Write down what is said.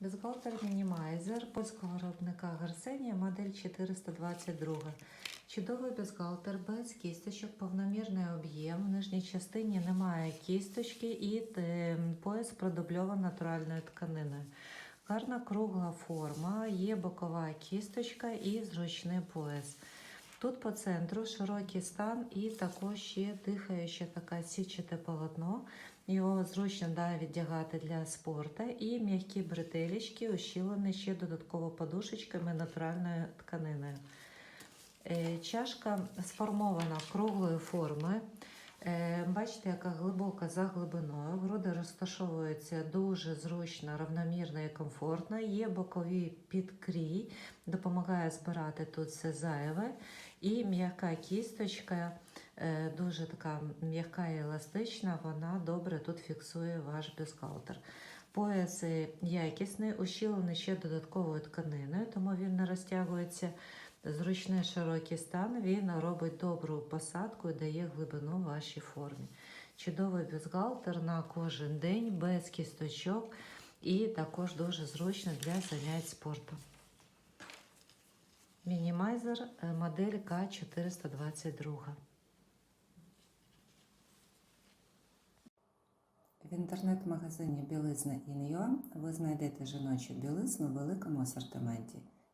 Бюстгальтер Мінімайзер польського виробника Гарсенія модель 422. Чудовий бюстгальтер без кісточок, повномірний об'єм. В нижній частині немає кісточки і пояс продубльований натуральною тканиною. Гарна кругла форма, є бокова кісточка і зручний пояс. Тут по центру широкий стан і також ще дихаюче таке січете полотно. Його зручно да, віддягати для спорту. І м'які бретелічки ущілені ще додатково подушечками натуральною тканиною. Е, Чашка сформована круглої форми. Е, Бачите, яка глибока за глибиною. Груди розташовуються дуже зручно, равномірно і комфортно. Є бокові підкрій, допомагає збирати тут все зайве. І м'яка кісточка, е, дуже така м'яка і еластична, вона добре тут фіксує ваш бюстгальтер. Пояс якісний, ущілений ще додатковою тканиною, тому він не розтягується. Зручний широкий стан, він робить добру посадку і дає глибину вашій формі. Чудовий бюстгальтер на кожен день, без кісточок і також дуже зручно для занять спортом. Мінімайзер е, модель К422. В інтернет-магазині Білизна Ін'Юа ви знайдете жіночу білизну в великому асортименті